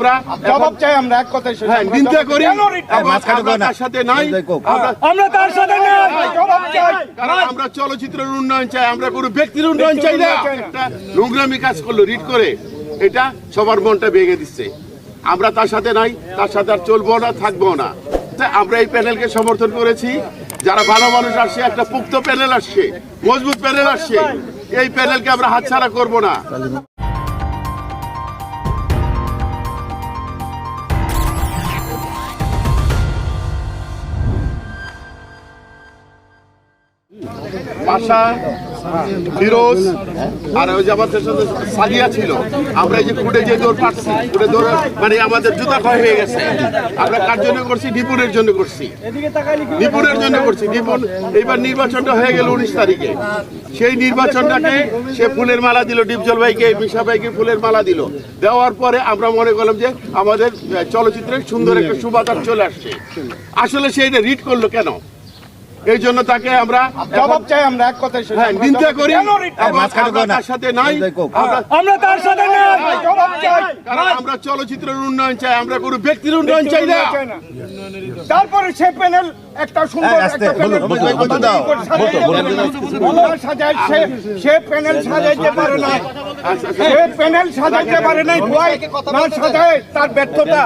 আমরা জবাব চাই আমরা এক কথায় হ্যাঁ নিন্দা করি। এবং আমরা তার সাথে নাই। আমরা তার সাথে নেই। জবাব চাই। কারণ আমরা চলচ্চিত্রের উন্নয়ন চাই আমরা কোনো ব্যক্তির উন্নয়ন চাই না। উন্নয়ন চাই না। একটা নোংরামি কাজ করল রিড করে। এটা সবার মনটা ভেঙে দিচ্ছে। আমরা তার সাথে নাই তার সাথে আর চলবো না থাকব না। আমরা এই প্যানেলকে সমর্থন করেছি। যারা ভালো মানুষ আসছে একটা পুক্ত প্যানেল আসছে মজবুত প্যানেল আসছে। এই প্যানেলকে আমরা হাতছাড়া করব না। পাশা ফিরোজ আর ওই সাথে সাদিয়া ছিল। আমরা এই যে ফুটে যে দৌড় ফুটে দৌড় মানে আমাদের জুতা ক্ষয় হয়ে গেছে। আমরা কার জন্য করছি? জন্য করছি। জন্য করছি। এইবার নির্বাচনটা হয়ে গেল উনিশ তারিখে। সেই নির্বাচনটাকে সে ফুলের মালা দিল ডিপজল ভাইকে মিশা ভাইকে ফুলের মালা দিল। দেওয়ার পরে আমরা মনে করলাম যে আমাদের আহ, চলচ্চিত্রে সুন্দর একটা সুবাতার চলে আসছে। আসলে সে এটা রিড করল কেন? এই জন্য তাকে আমরা জবাব চাই আমরা এক কথায়। হ্যাঁ নিন্দা করি। আমরা তার সাথে নাই। আমরা তার সাথে নেই। জবাব চাই। কারণ আমরা চলচ্চিত্রের উন্নয়ন চাই আমরা কোনো ব্যক্তির উন্নয়ন চাই না। তারপরে সে প্যানেল একটা সুন্দর একটা প্যানেল সাজায় সে সে প্যানেল সাজাইতে পারে না। সে প্যানেল সাজাইতে পারে নাই না সাজায় তার ব্যর্থতা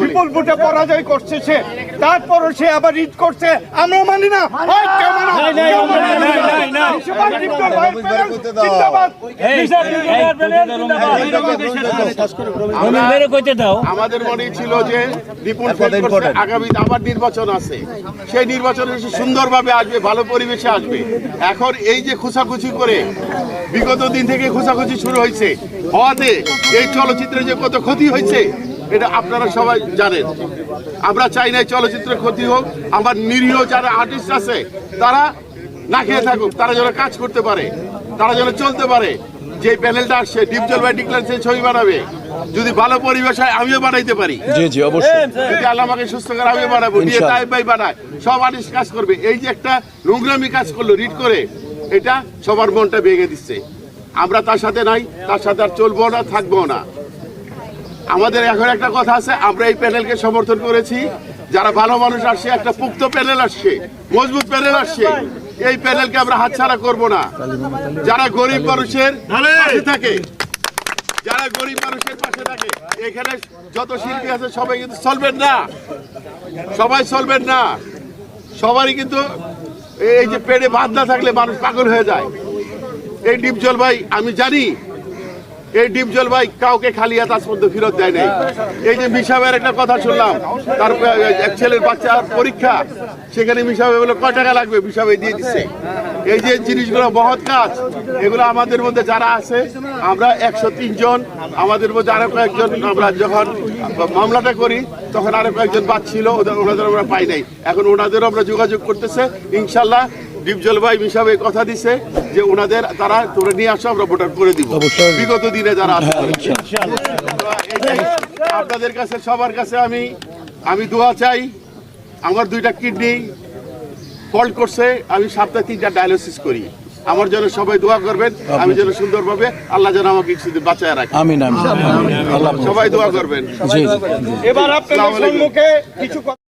বিপুল ভোটে পরাজয় করছে সে তারপরও সে আবার রিট করছে আমরা মানি না মানে মানে আমাদের মনে ছিল যে বিপুল আগামী আবার নির্বাচন আছে সেই নির্বাচন এসে সুন্দরভাবে আসবে ভালো পরিবেশে আসবে এখন এই যে খুচাখুচি করে বিগত দিন থেকে খুচাখুচি শুরু হয়েছে। হওয়াতে এই চলচ্চিত্রে যে কত ক্ষতি হয়েছে এটা আপনারা সবাই জানেন। আমরা চাই না এই চলচ্চিত্রের ক্ষতি হোক। আমার নিরীহ যারা আর্টিস্ট আছে তারা না খেয়ে থাকুক তারা যেন কাজ করতে পারে তারা যেন চলতে পারে। যে প্যানেলটা আসছে ডিপজল বাই ডিক্লার সেই ছবি বানাবে। যদি ভালো পরিবেশ হয় আমিও বানাইতে পারি। জি জি অবশ্যই। যদি আল্লাহ আমাকে সুস্থ করে আমিও বানাবো। দিয়ে তাই ভাই বানায়। সব আর্টিস্ট কাজ করবে। এই যে একটা নোংরামি কাজ করল রিড করে এটা সবার মনটা ভেঙে দিচ্ছে। আমরা তার সাথে নাই তার সাথে আর চলবো না থাকব না। আমাদের এখন একটা কথা আছে আমরা এই প্যানেলকে সমর্থন করেছি। যারা ভালো মানুষ আসছে একটা পুক্ত প্যানেল আসছে মজবুত প্যানেল আসছে। এই প্যানেলকে আমরা হাতছাড়া করব না। যারা গরিব মানুষের পাশে থাকে যারা গরিব মানুষের পাশে থাকে এখানে যত শিল্পী আছে সবাই কিন্তু চলবেন না। সবাই চলবেন না। সবারই কিন্তু এই যে পেটে ভাত না থাকলে মানুষ পাগল হয়ে যায়। এই ডিপ জল ভাই, আমি জানি এই ডিপ জল ভাই কাউকে খালি হাত আজ পর্যন্ত ফেরত দেয় নাই। এই যে মিশাবের একটা কথা শুনলাম, তার, এক ছেলের বাচ্চার পরীক্ষা, সেখানে মিশাবে বলে কয় টাকা লাগবে? মিশাবে দিয়ে দিচ্ছে। এই যে জিনিসগুলো মহৎ কাজ, এগুলো আমাদের মধ্যে যারা আছে, আমরা একশো জন, আমাদের মধ্যে আরও কয়েকজন আমরা যখন মামলাটা করি, তখন আরও কয়েকজন বাদ ছিল, ওদের ওনাদের আমরা পাই নাই। এখন ওনাদেরও আমরা যোগাযোগ করতেছে, ইনশাল্লাহ দীপজল ভাই মিশাবে কথা দিছে যে ওনাদের তারা তোমরা নিয়ে আসো আমরা ভোটার করে দিব। বিগত দিনে যারা আছে এই যে আপনাদের কাছে সবার কাছে আমি আমি দোয়া চাই। আমার দুইটা কিডনি ফল্ট করছে আমি সপ্তাহে তিনটা ডায়ালিসিস করি। আমার জন্য সবাই দোয়া করবেন আমি যেন সুন্দরভাবে আল্লাহ যেন আমাকে কিছুদিন বাঁচায় রাখে আমিন আমিন। সবাই দোয়া করবেন। এবার আপনাদের সম্মুখে কিছু কথা